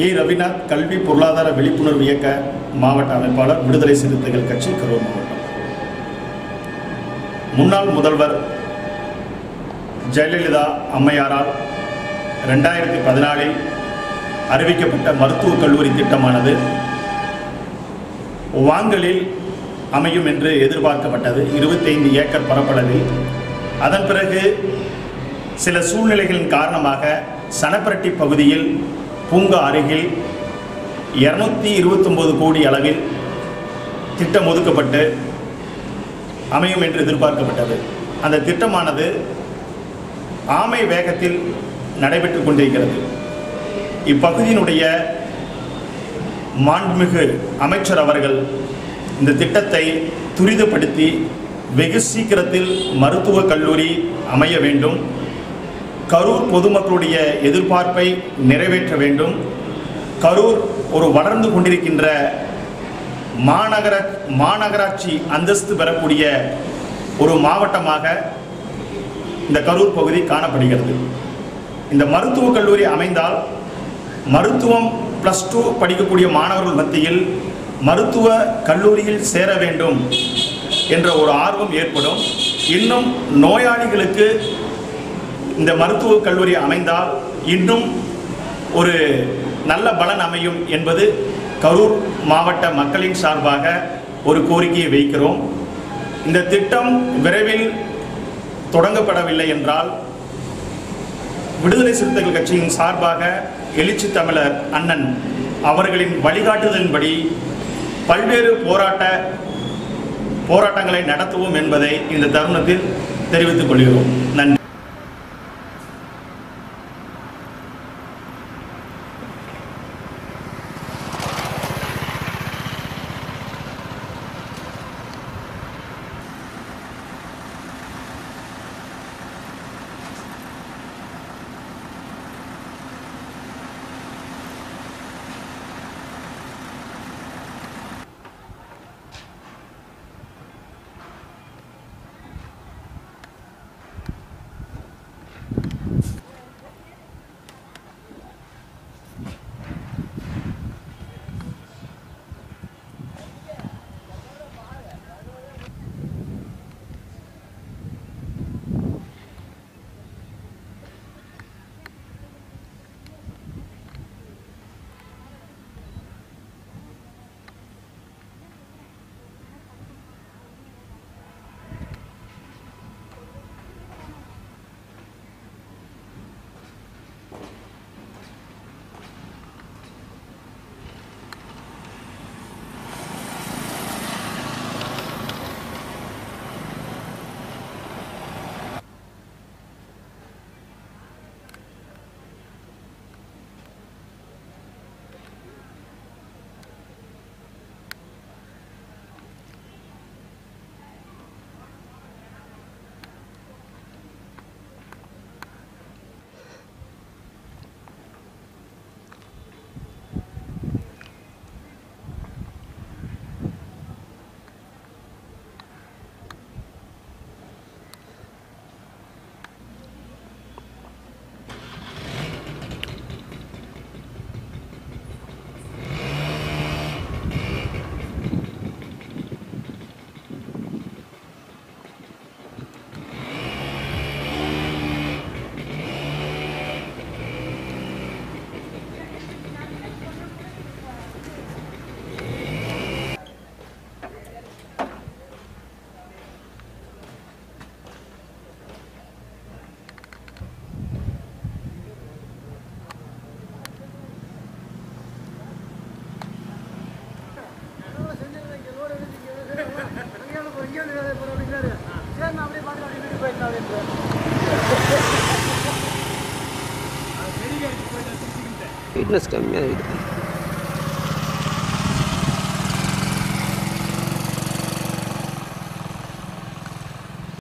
ஏ. ரவிநாத் கல்வி பொருளாதார விழிப்புணர்வு இயக்க மாவட்ட அமைப்பாளர் விடுதலை சிறுத்தைகள் கட்சி கரூர் மாவட்டம். முன்னாள் முதல்வர் ஜெயலலிதா அம்மையாரால் ரெண்டாயிரத்தி பதினாலில் அறிவிக்கப்பட்ட மருத்துவக் கல்லூரி திட்டமானது வாங்கலில் அமையும் என்று எதிர்பார்க்கப்பட்டது. இருபத்தைந்து ஏக்கர் பரப்பளவில். அதன் பிறகு சில சூழ்நிலைகளின் காரணமாக சனப்பரட்டி பகுதியில் பூங்கா அருகில் இருநூத்தி இருபத்தொம்போது கோடி அளவில் திட்டம் ஒதுக்கப்பட்டு அமையும் என்று எதிர்பார்க்கப்பட்டது. அந்த திட்டமானது ஆமை வேகத்தில் நடைபெற்று கொண்டிருக்கிறது. இப்பகுதியினுடைய மாண்புமிகு அமைச்சர் அவர்கள் இந்த திட்டத்தை துரிதப்படுத்தி வெகு சீக்கிரத்தில் மருத்துவக் கல்லூரி அமைய வேண்டும். கரூர் பொதுமக்களுடைய எதிர்பார்ப்பை நிறைவேற்ற வேண்டும். கரூர் ஒரு வளர்ந்து கொண்டிருக்கின்ற மாநகர மாநகராட்சி அந்தஸ்து பெறக்கூடிய ஒரு மாவட்டமாக இந்த கரூர் பகுதி காணப்படுகிறது. இந்த மருத்துவக் கல்லூரி அமைந்தால் மருத்துவம் ப்ளஸ் டூ படிக்கக்கூடிய மாணவர்கள் மத்தியில் மருத்துவ கல்லூரியில் சேர வேண்டும் என்ற ஒரு ஆர்வம் ஏற்படும். இன்னும் நோயாளிகளுக்கு இந்த மருத்துவக் கல்லூரி அமைந்தால் இன்னும் ஒரு நல்ல பலன் அமையும் என்பது கரூர் மாவட்ட மக்களின் சார்பாக ஒரு கோரிக்கையை வைக்கிறோம். இந்த திட்டம் விரைவில் தொடங்கப்படவில்லை என்றால் விடுதலை சிறுத்தைகள் கட்சியின் சார்பாக எழுச்சி தமிழர் அண்ணன் அவர்களின் வழிகாட்டுதலின்படி பல்வேறு போராட்ட போராட்டங்களை நடத்துவோம் என்பதை இந்த தருணத்தில் தெரிவித்துக் கொள்கிறோம். நன்றி. ஃபிட்னஸ் கம்மியாக இருக்குது.